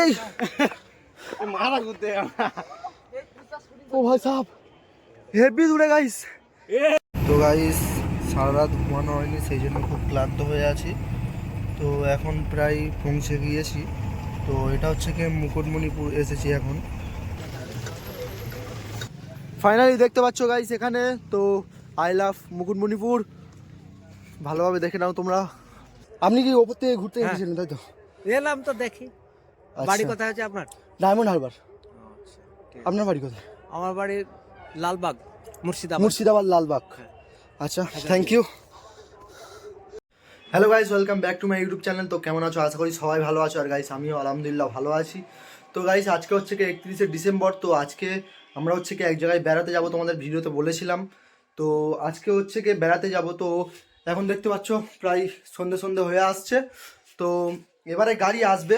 এই। মারা ঘুরতে ও ভাই সাহেব হেভি দূরে গাইস তো গাইস সারা রাত ঘুমানো হয়নি সেই জন্য খুব ক্লান্ত হয়ে আছি। তো এখন প্রায় পৌঁছে গিয়েছি। তো এটা হচ্ছে কি মুকুটমণিপুর এসেছি এখন। ফাইনালি দেখতে পাচ্ছ গাইস এখানে তো আই লাভ মুকুটমণিপুর। ভালোভাবে দেখে নাও তোমরা। আপনি কি ওপর থেকে ঘুরতে হ্যাঁ। গেছিলেন তাই তো? এলাম তো দেখি। বাড়ি কোথায় আছে আপনার? ডায়মন্ড হারবার। আপনার বাড়ি কোথায়? আমার বাড়ি লালবাগ মুর্শিদাবাদ। মুর্শিদাবাদ লালবাগ। আচ্ছা thank you hello guys welcome back to my YouTube channel তো কেমন আছো? আশা করি সবাই ভালো আছো। আর গাইস আমিও আলহামদুলিল্লাহ ভালো আছি। তো গাইস আজকে হচ্ছে কি একত্রিশে ডিসেম্বর। তো আজকে আমরা হচ্ছে কি এক জায়গায় বেড়াতে যাব তোমাদের ভিডিওতে বলেছিলাম। তো আজকে হচ্ছে কি বেড়াতে যাব। তো এখন দেখতে পাচ্ছ প্রায় সন্ধে সন্ধে হয়ে আসছে। তো এবারে গাড়ি আসবে।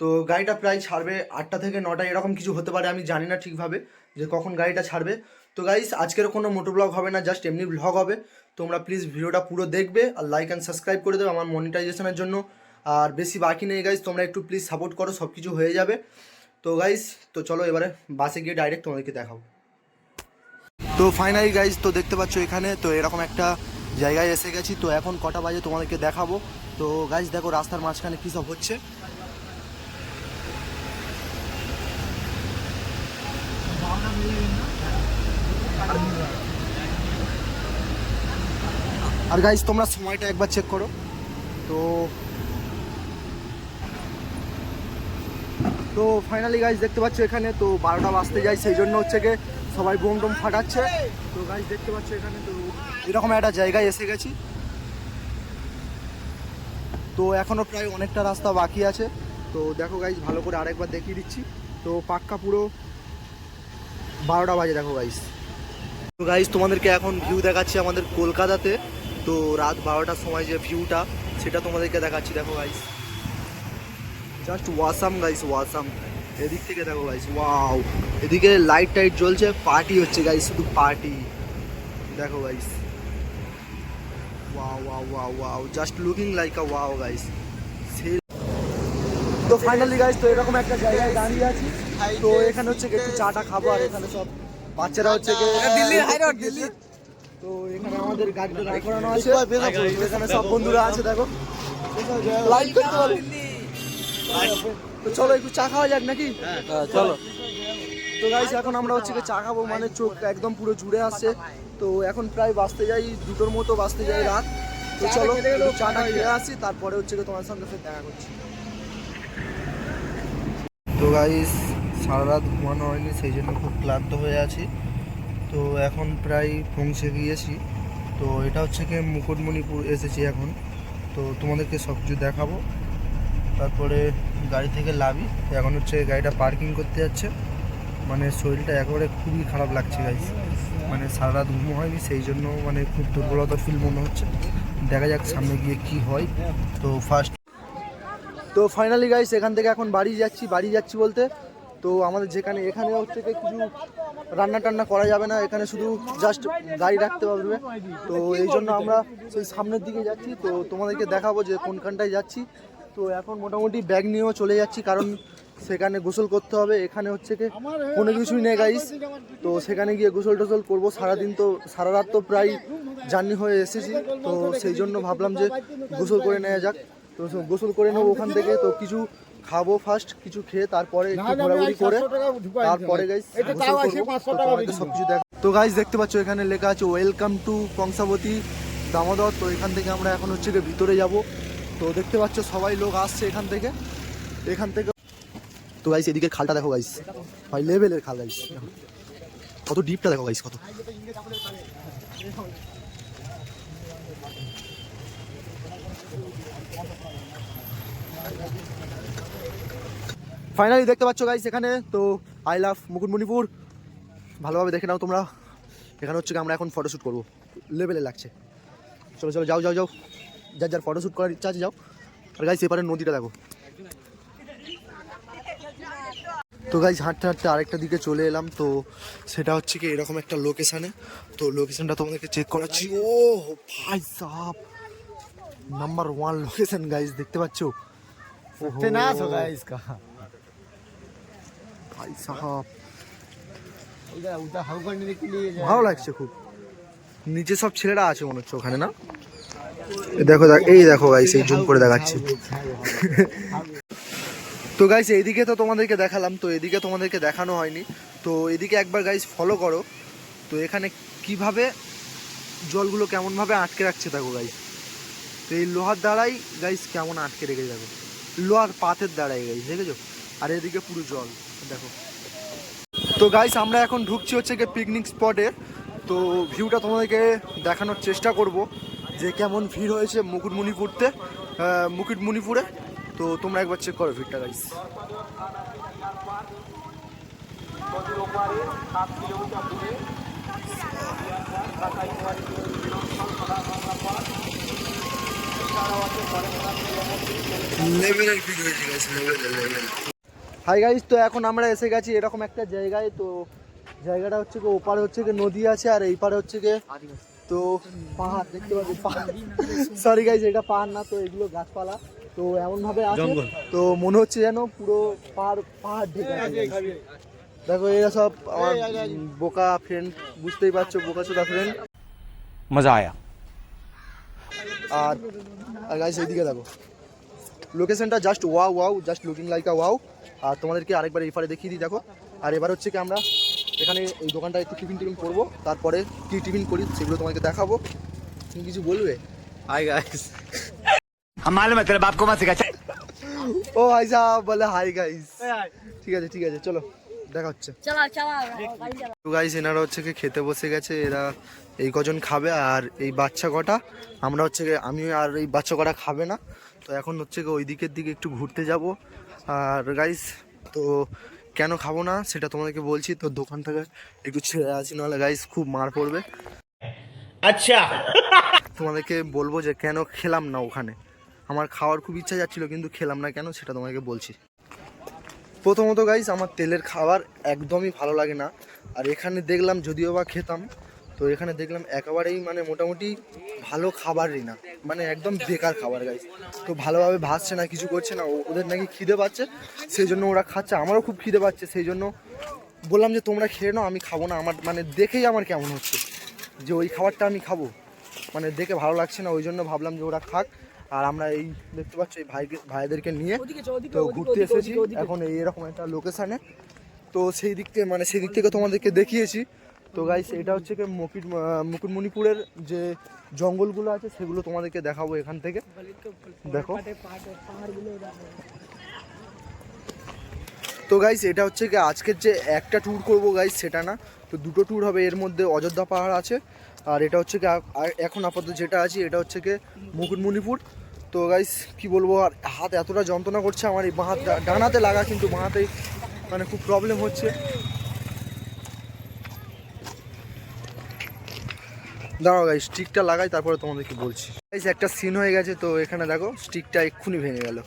তো গাড়িটা প্রায় ছাড়বে আটটা থেকে নটা, এরকম কিছু হতে পারে, আমি জানি না ঠিকভাবে যে কখন গাড়িটা ছাড়বে। তো গাইস আজকের কোনো মোটো ব্লগ হবে না জাস্ট এমনি ব্লগ হবে। তোমরা প্লিজ ভিডিওটা পুরো দেখবে আর লাইক অ্যান্ড সাবস্ক্রাইব করে দেবে আমার মনিটাইজেশনের জন্য। আর বেশি বাকি নেই গাইস তোমরা একটু প্লিজ সাপোর্ট করো সব কিছু হয়ে যাবে। তো গাইস তো চলো এবারে বাসে গিয়ে ডাইরেক্ট তোমাদেরকে দেখাবো। তো ফাইনালি গাইজ তো দেখতে পাচ্ছ এখানে, তো এরকম একটা জায়গায় এসে গেছি। তো এখন কটা বাজে তোমাদেরকে দেখাবো। তো গাইজ দেখো রাস্তার মাঝখানে কী সব হচ্ছে। আর গাইজ তোমরা সময়টা একবার চেক করো। তো তো ফাইনালি গাইজ দেখতে পাচ্ছ এখানে, তো বারোটা বাজতে যায়, সেই জন্য হচ্ছে গিয়ে সবাই বোম টোম ফাটাচ্ছে। তো গাইজ দেখতে পাচ্ছ এখানে, তো এরকম একটা জায়গায় এসে গেছি। তো এখনও প্রায় অনেকটা রাস্তা বাকি আছে। তো দেখো গাইজ ভালো করে আরেকবার দেখিয়ে দিচ্ছি। তো পাক্কা পুরো বারোটা বাজে, দেখো গাইজ তো গাইজ তোমাদেরকে এখন ভিউ দেখাচ্ছি আমাদের কলকাতাতে। তো রাত বারোটার সময় যে ভিউটা সেটা তোমাদেরকে দেখাচ্ছি। দেখো guys just awesome guys awesome এদিক থেকে দেখো গাইস ওয়াও এদিকে লাইট টাইট জ্বলছে পার্টি হচ্ছে গাইস শুধু পার্টি দেখো guys wow wow wow wow just looking like a wow guys তো ফাইনালি গাইস তো এরকম একটা জায়গায় দাঁড়িয়ে আছি। তো এখানে হচ্ছে একটু চাটা খাব আর এখানে সব বাচ্চারা হচ্ছে কি দিল্লি, high road, দিল্লি। তো এখানে আমাদের গাড়িটা দাঁড় করানো আছে এখানে সব বন্ধুরা আছে দেখো। লাইট করতে পারো? তো চলো একটু চা খাওয়া যাক নাকি? চলো। তো গাইস এখন আমরা হচ্ছে চা খাব মানে চোখ একদম পুরো জুড়ে আসছে। তো এখন প্রায় বাঁচতে যাই দুটোর মতো বাঁচতে যাই রাত। তো চলো একটু চাটা খেয়ে আসি তারপরে হচ্ছে তোমার সঙ্গে ফের দেখা করছি। তো গাইস সারা রাত ঘুমানো হয়নি সেই জন্য খুব ক্লান্ত হয়ে আছি। তো এখন প্রায় পৌঁছে গিয়েছি। তো এটা হচ্ছে কি মুকুটমণিপুর এসেছি এখন। তো তোমাদেরকে সব কিছু দেখাবো। তারপরে গাড়ি থেকে লাভি এখন হচ্ছে গাড়িটা পার্কিং করতে যাচ্ছে। মানে শরীরটা একেবারে খুবই খারাপ লাগছে গাইজ মানে সারা রাত ঘুমো হয়নি, সেই জন্য মানে খুব দুর্বলতা ফিল মনে হচ্ছে। দেখা যাক সামনে গিয়ে কি হয়। তো ফার্স্ট তো ফাইনালি গাইস এখান থেকে এখন বাড়ি যাচ্ছি। বাড়ি যাচ্ছি বলতে তো আমাদের যেখানে, এখানে হচ্ছে কিছু রান্না টান্না করা যাবে না, এখানে শুধু জাস্ট গাড়ি রাখতে পারবে তো এই জন্য আমরা সেই সামনের দিকে যাচ্ছি। তো তোমাদেরকে দেখাবো যে কোনখানটায় যাচ্ছি। তো এখন মোটামুটি ব্যাগ নিয়েও চলে যাচ্ছি, কারণ সেখানে গোসল করতে হবে। এখানে হচ্ছে কি কোনো কিছুই নেই গাইস তো সেখানে গিয়ে গোসল টোসল করব। সারাদিন তো, সারা রাত তো প্রায় জার্নি হয়ে এসেছি। তো সেই জন্য ভাবলাম যে গোসল করে নেওয়া যাক। তো গোসল করে নেব ওখান থেকে। তো কিছু খাব ফার্স্ট কিছু খেয়ে তারপরে একটু ঘোরাঘুরি করে তারপরে গাইস দেখ তো গাইস দেখতে পাচ্ছ এখানে লেখা আছে ওয়েলকাম টু কংসাবতী দামোদর তো এখান থেকে আমরা এখন হচ্ছে গিয়ে ভিতরে যাব। তো দেখতে পাচ্ছ সবাই লোক আসছে এখান থেকে। এখান থেকে তো গাইস এদিকে খালটা দেখো গাইস ভাই লেভেলের খাল গাইস কত ডিপটা দেখো গাইস কত। ফাইনালি দেখতে পাচ্ছ গাইস এখানে। তো আই লাভ মুকুটমণিপুর। ভালোভাবে দেখে নাও তোমরা। এখানে হচ্ছে আমরা এখন ফটোশ্যুট করব। লেভেলে লাগছে। চলো চলো যাও যাও যাও। যার যার ফটোশ্যুট করার ইচ্ছা আছে যাও। আর গাইস এপারে নদীটা দেখো। তো গাইজ হাঁটতে হাঁটতে আরেকটা দিকে চলে এলাম। তো সেটা হচ্ছে কি এরকম একটা লোকেশানে তো লোকেশানটা তোমাদেরকে চেক করাচ্ছি। ও ভাই সাহ নাম্বার ওয়ান লোকেশান গাইজ দেখতে পাচ্ছ? না গাইজ কাহা ভাই ভালো লাগছে খুব। নিচে সব ছেলেরা আছে মনে হচ্ছে ওখানে না? দেখো এই দেখো গাইস এই জুম করে দেখাচ্ছি। তো গাইস এইদিকে তো তোমাদেরকে দেখালাম তো এদিকে তোমাদেরকে দেখানো হয়নি। তো এদিকে একবার গাইস ফলো করো। তো এখানে কীভাবে জলগুলো কেমনভাবে আটকে রাখছে দেখো গাইস তো এই লোহার দ্বারাই গাইস কেমন আটকে রেখে যাবে লোহার পাতের দ্বারাই গাইস দেখেছ? আর এদিকে পুরো জল। দেখো। তো গাইস আমরা এখন ঢুকছি হচ্ছে গিয়ে পিকনিক স্পটে তো ভিউটা তোমাদেরকে দেখানোর চেষ্টা করব যে কেমন ভিড় হয়েছে মুকুটমণিপুরতে মুকুটমণিপুরে। তো তোমরা একবার চেক করো ভিড়টা গাইস লেভেলের ভিড় হয়েছে গাইস লেভেলের লেভেল হাই গাইজ তো এখন আমরা এসে গেছি এরকম একটা জায়গায়। তো জায়গাটা হচ্ছে কি ওপারে হচ্ছে কি নদী আছে আর এই পারে হচ্ছে গিয়ে তো পাহাড় দেখতে পাচ্ছি পাহাড়। সরি গাইজ এটা পাহাড় না তো এগুলো গাছপালা। তো এমনভাবে আছে তো মনে হচ্ছে যেন পুরো পাহাড় পাহাড় ঢেকে দেখো এরা সব আমার বোকা ফ্রেন্ড বুঝতেই পারছ বোকা সুদা ফ্রেন্ড মজা আয়া। আর আর গাইজ এইদিকে দেখো। লোকেশনটা just wow wow just looking like a wow আর তোমাদেরকে আরেকবার রিফারে দেখিয়ে দিই দেখো। আর এবার হচ্ছে কি আমরা এখানে এই দোকানটা একটু টিফিন টিফিন করব তারপরে কী টিফিন করি সেগুলো তোমাকে দেখাবো। তুমি কিছু বলবে? হাই গাইস ও ভাই বলে হাই গাইস ঠিক আছে ঠিক আছে চলো দেখা হচ্ছে। গাইস এনারা হচ্ছে খেতে বসে গেছে এরা এই কজন খাবে আর এই বাচ্চা কটা। আমরা হচ্ছে আমি আর এই বাচ্চা কটা খাবে না। তো এখন হচ্ছে ওই দিকের দিকে একটু ঘুরতে যাব। আর গাইস তো কেন খাব না সেটা তোমাদেরকে বলছি তো দোকান থেকে একটু ছেড়ে আছি নাহলে গাইস খুব মার পড়বে। আচ্ছা। তোমাদেরকে বলব যে কেন খেলাম না ওখানে? আমার খাওয়ার খুব ইচ্ছা যাচ্ছিল কিন্তু খেলাম না কেন সেটা তোমাকে বলছি। প্রথমত গাইস আমার তেলের খাবার একদমই ভালো লাগে না। আর এখানে দেখলাম যদিও বা খেতাম তো এখানে দেখলাম একেবারেই মানে মোটামুটি ভালো খাবারই না মানে একদম বেকার খাবার গাইস তো ভালোভাবে ভাসছে না কিছু করছে না ওদের নাকি খিদে পাচ্ছে সেই জন্য ওরা খাচ্ছে আমারও খুব খিদে পাচ্ছে সেই জন্য বললাম যে তোমরা খেয়ে নাও আমি খাব না। আমার মানে দেখেই আমার কেমন হচ্ছে যে ওই খাবারটা আমি খাব। মানে দেখে ভালো লাগছে না ওই জন্য ভাবলাম যে ওরা খাক। আর আমরা এই দেখতে পাচ্ছ এই ভাইকে ভাইদেরকে নিয়ে তো ঘুরতে এসেছি। এখন এই এরকম একটা লোকেশানে তো সেই দিক থেকে মানে সেই দিক থেকে তোমাদেরকে দেখিয়েছি। তো গাইস এটা হচ্ছে কি মুকুট মুকুটমণিপুরের যে জঙ্গলগুলো আছে, সেগুলো তোমাদেরকে দেখাবো এখান থেকে। দেখো। তো গাইস এটা হচ্ছে কি আজকের যে একটা ট্যুর করব গাইস সেটা না। তো দুটো ট্যুর হবে, এর মধ্যে অযোধ্যা পাহাড় আছে, আর এটা হচ্ছে কি এখন আপাতত যেটা আছে, এটা হচ্ছে কি মুকুটমণিপুর। তো গাইস কি বলব, আর হাত এতটা যন্ত্রণা করছে আমার, এই বাঁ হাত ডা- লাগা, কিন্তু বাঁ হাতেই মানে খুব প্রবলেম হচ্ছে। দাঁড়াও গাইস স্টিকটা লাগাই তারপরে তোমাদেরকে বলছি। গাইস একটা সিন হয়ে গেছে তো এখানে দেখো স্টিকটা এক্ষুনি ভেঙে গেল।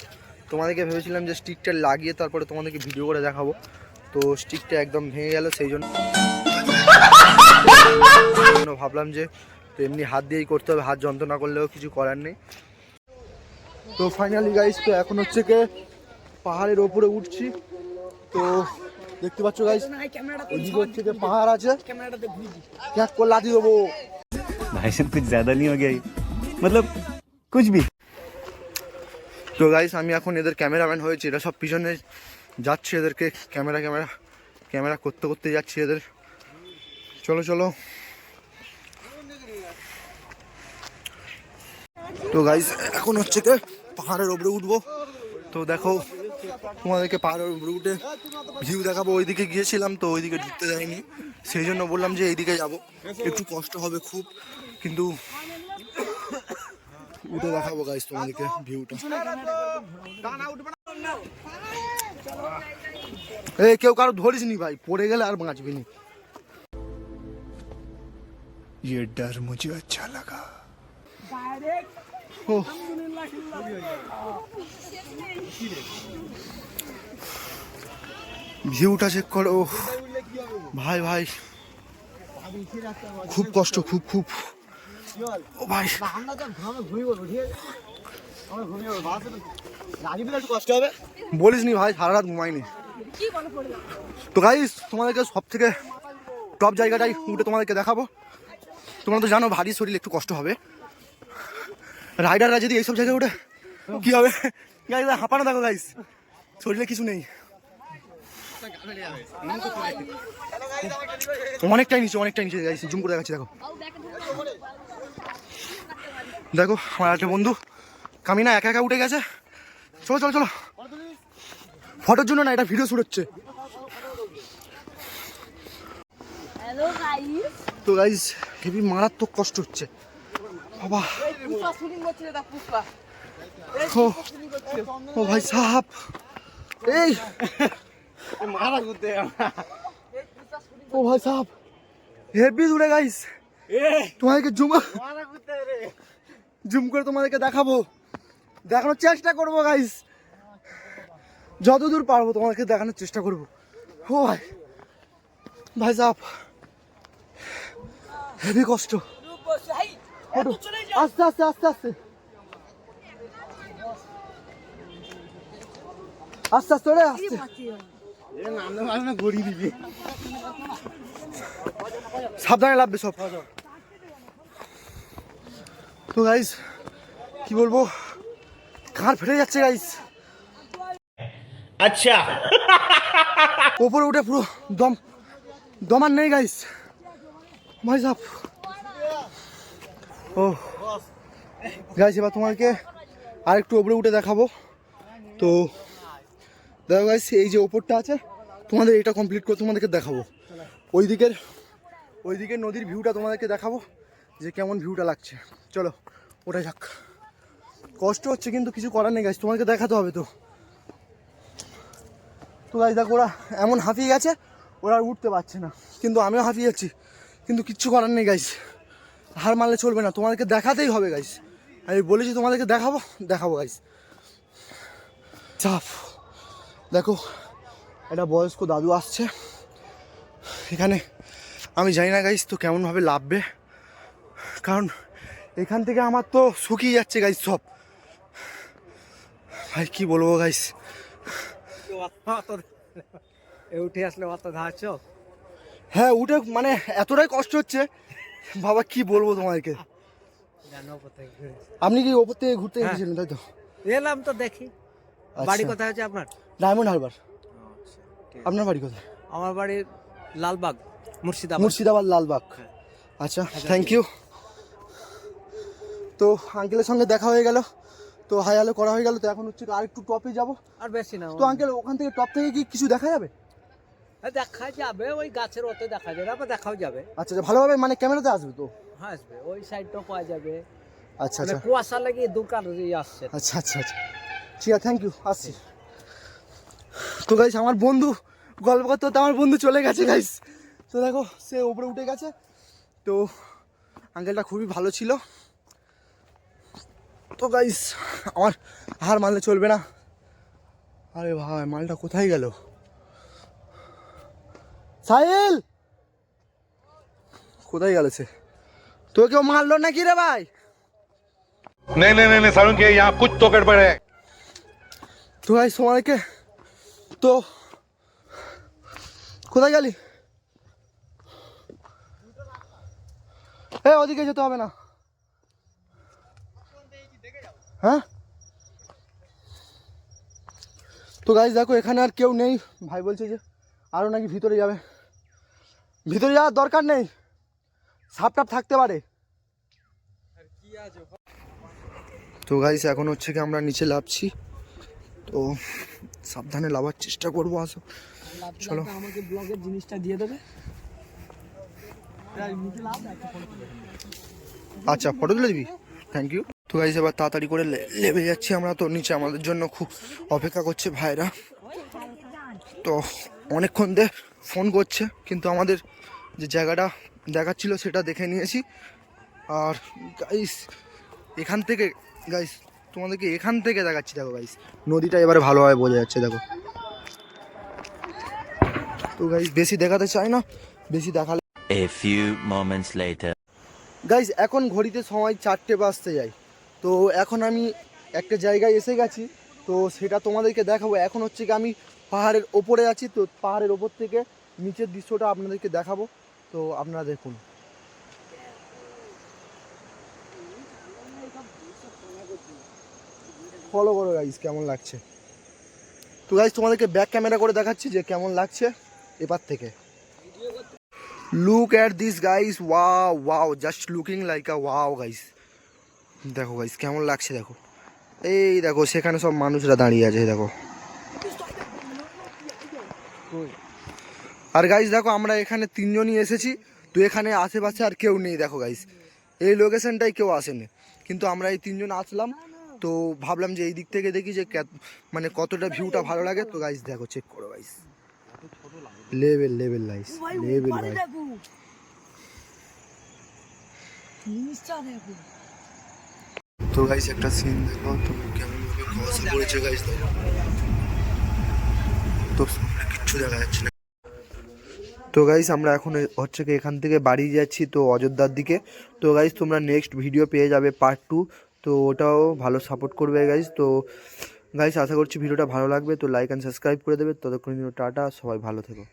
তোমাদেরকে ভেবেছিলাম যে স্টিকটা লাগিয়ে তারপরে তোমাদেরকে ভিডিও করে দেখাবো। তো স্টিকটা একদম ভেঙে গেল সেই জন্য ভাবলাম যে তো এমনি হাত দিয়েই করতে হবে হাত যন্ত্রণা করলেও কিছু করার নেই। তো ফাইনালি গাইস তো এখন হচ্ছে কে পাহাড়ের ওপরে উঠছি। তো দেখতে পাচ্ছ গাইস ওইদিকে হচ্ছে পাহাড় আছে। ক্যাক করে লাথি দেবো। भाई साहब कुछ ज्यादा नहीं हो गया ये? मतलब कुछ भी তো গাইস আমি এখন এদের ক্যামেরাম্যান হয়েছি এরা সব পিছনে যাচ্ছে এদেরকে ক্যামেরা ক্যামেরা ক্যামেরা করতে করতে যাচ্ছি এদের চলো চলো তো গাইস এখন হচ্ছে কি পাহাড়ের উপরে উঠবো তো দেখো তোমাদেরকে পাহাড়ের উপরে উঠে ভিউ দেখাবো ওইদিকে গিয়েছিলাম তো ওইদিকে ঢুকতে যাইনি সেই জন্য বললাম যে এইদিকে যাব একটু কষ্ট হবে খুব কিন্তু উঠে দেখাবো গাইস তোমাদেরকে ভিউটা এই কেউ কারো ধরিস নি ভাই পড়ে গেলে আর বাঁচবি নি ये डर मुझे अच्छा लगा ओह। ভিউটা চেক করো। ভাই ভাই। খুব কষ্ট, খুব খুব। ও ভাই। বলিস নি ভাই, সারা রাত ঘুমাইনি। তো গাইস তোমাদেরকে সব থেকে টপ জায়গাটাই উঠে তোমাদেরকে দেখাবো। তোমরা তো জানো, ভারী শরীর একটু কষ্ট হবে। রাইডাররা যদি এইসব জায়গায় উঠে কি হবে? গাইস হাঁপানো দেখো গাইস শরীরে কিছু নেই। অনেকটাই নিচে অনেকটাই নিচে গাইস জুম করে দেখাচ্ছি দেখো। দেখো আমার একটা বন্ধু কামিনা একা একা উঠে গেছে। চলো চলো চলো। ফটোর জন্য না এটা ভিডিও শুট হচ্ছে। তো গাইস হেভি মারাত্মক কষ্ট হচ্ছে। বাবা। ও ভাই সাহাব। এই। ও ভাই সাহাব। হেভি দূরে গাইস তোমাদেরকে জুম জুম করে তোমাদেরকে দেখাবো। দেখানোর চেষ্টা করব গাইস যতদূর পারব তোমাদেরকে দেখানোর চেষ্টা করব। ও ভাই। ভাই সাহাব। হেভি কষ্ট। ওঠো আস্তে আস্তে আস্তে আস্তে। আস্তে আস্তে ওরে আস্তে। সাবধানে লাগবে সব। তো গাইস কি বলব? কার ফেটে যাচ্ছে গাইস আচ্ছা। উপরে উঠে পুরো দম দমান নেই গাইস ভাই সাহ ও গাইস এবার তোমাকে আর একটু ওপরে উঠে দেখাবো। তো, দেখো গাইস এই যে ওপরটা আছে, তোমাদের এটা কমপ্লিট করে তোমাদেরকে দেখাবো। ওই দিকের ওই দিকের নদীর ভিউটা তোমাদেরকে দেখাবো, যে কেমন ভিউটা লাগছে। চলো ওটা যাক। কষ্ট হচ্ছে কিন্তু কিছু করার নেই গাইস তোমাদেরকে দেখাতে হবে তো। তো গাইস দেখো ওরা এমন হাঁপিয়ে গেছে, ওরা উঠতে পারছে না। কিন্তু আমিও হাঁপিয়ে যাচ্ছি, কিন্তু কিচ্ছু করার নেই গাইস হার মারলে চলবে না তোমাদেরকে দেখাতেই হবে গাইস আমি বলেছি তোমাদেরকে দেখাবো দেখাবো গাইস চাপ। দেখো একটা বয়স্ক দাদু আসছে। এখানে আমি জানি না গাইস তো কেমনভাবে লাভবে। কারণ এখান থেকে আমার তো শুকিয়ে যাচ্ছে গাইস সব। ভাই কি বলব গাইস এ উঠে আসলে অত ধাচ্ছ হ্যাঁ উঠে মানে এতটাই কষ্ট হচ্ছে বাবা কি বলব তোমাদেরকে? ঘুরে। আপনি কি ওপর থেকে ঘুরতে হ্যাঁ। গেছিলেন তাই তো? এলাম তো দেখি। বাড়ি কোথায় হচ্ছে আপনার? ডায়মন্ড হারবার। আপনার বাড়ি কোথায়? আমার বাড়ি লালবাগ মুর্শিদাবাদ। মুর্শিদাবাদ লালবাগ। হ্যাঁ। আচ্ছা থ্যাংক ইউ তো আঙ্কেলের সঙ্গে দেখা হয়ে গেল। তো হাই আলো করা হয়ে গেল। তো এখন হচ্ছে আর একটু টপে যাব। আর বেশি না। তো আঙ্কেল ওখান থেকে টপ থেকে কি কিছু দেখা যাবে? দেখা যাবে ওই গাছের ওতে দেখা যাবে আবার দেখাও যাবে। আচ্ছা আচ্ছা ভালোভাবে মানে ক্যামেরাতে আসবে তো? হ্যাঁ আসবে ওই সাইডটাও পাওয়া যাবে। আচ্ছা মানে আচ্ছা। কুয়াশা লাগিয়ে দোকান আসছে। আচ্ছা আচ্ছা আচ্ছা। ঠিক আছে থ্যাংক ইউ আসছি। তো গাইস আমার বন্ধু গল্প করতে করতে আমার বন্ধু চলে গেছে গাইস তো দেখো সে উপরে উঠে গেছে। তো আঙ্কেলটা খুবই ভালো ছিল। তো গাইস আমার হার মারলে চলবে না। আরে ভাই মালটা কোথায় গেল? সাহিল কোথায় গেল সে তো কেউ মারলো নাকি রে ভাই नहीं नहीं नहीं नहीं सारुण के यहाँ कुछ तो गड़बड़ है তো ভাই তোমাদেরকে তো কোথায় গেলি হ্যাঁ ওদিকে যেতে হবে না হ্যাঁ তো গাইজ দেখো এখানে আর কেউ নেই ভাই বলছে যে আরও নাকি ভিতরে যাবে ভিতরে যাওয়ার দরকার নেই। সাপ টাপ থাকতে পারে। তো গাইস এখন হচ্ছে কি আমরা নিচে লাভছি তো সাবধানে লাভার চেষ্টা করব, আসো। চলো। জিনিসটা দিয়ে দেবে আচ্ছা ফটো তুলে দিবি? থ্যাংক ইউ তো গাইস এবার তাড়াতাড়ি করে লেবে যাচ্ছি আমরা। তো নিচে আমাদের জন্য খুব অপেক্ষা করছে ভাইরা। তো অনেকক্ষণ ধরে ফোন করছে কিন্তু আমাদের যে জায়গাটা দেখাচ্ছিল সেটা দেখে নিয়েছি। আর গাইস এখান থেকে গাইস তোমাদেরকে এখান থেকে দেখাচ্ছি দেখো গাইস নদীটা এবারে ভালোভাবে বোঝা যাচ্ছে দেখো। তো গাইস বেশি দেখাতে চাই না বেশি দেখালে a few moments later. Guys এখন ঘড়িতে সময় চারটে বাজতে যায়। তো এখন আমি একটা জায়গায় এসে গেছি তো সেটা তোমাদেরকে দেখাবো। এখন হচ্ছে কি আমি পাহাড়ের ওপরে আছি, তো পাহাড়ের ওপর থেকে নিচের দৃশ্যটা আপনাদেরকে দেখাবো। তো আপনারা দেখুন। ফলো করো গাইজ কেমন লাগছে? তো গাইজ তোমাদেরকে ব্যাক ক্যামেরা করে দেখাচ্ছি যে কেমন লাগছে এপার থেকে। Look at this guys wow wow just looking like a wow guys দেখো গাইস কেমন লাগছে দেখো। এই দেখো, সেখানে সব মানুষরা দাঁড়িয়ে আছে দেখো। আর গাইস দেখো আমরা এখানে তিনজনই এসেছি। তো এখানে আশেপাশে আর কেউ নেই দেখো গাইস এই লোকেশনটাই কেউ আসেনি। কিন্তু আমরা এই তিনজন আসলাম। তো ভাবলাম যে এই দিক থেকে দেখি যে মানে কতটা ভিউটা ভালো লাগে। তো গাইস দেখো চেক করো guys level level guys level guys তো গাইস একটা সিন দেখো। তো কেমন পড়েছে গাইস দেখো। তো সামনে কিচ্ছু দেখা যাচ্ছে না। তো গাইস আমরা এখন হচ্ছে কি এখান থেকে বাড়ি যাচ্ছি, তো অযোধ্যার দিকে। তো গাইস তোমরা নেক্সট ভিডিও পেয়ে যাবে পার্ট টু তো ওটাও ভালো সাপোর্ট করবে গাইস তো গাইস আশা করছি ভিডিওটা ভালো লাগবে। তো লাইক অ্যান্ড সাবস্ক্রাইব করে দেবে। ততক্ষণ টাটা, সবাই ভালো থেকো।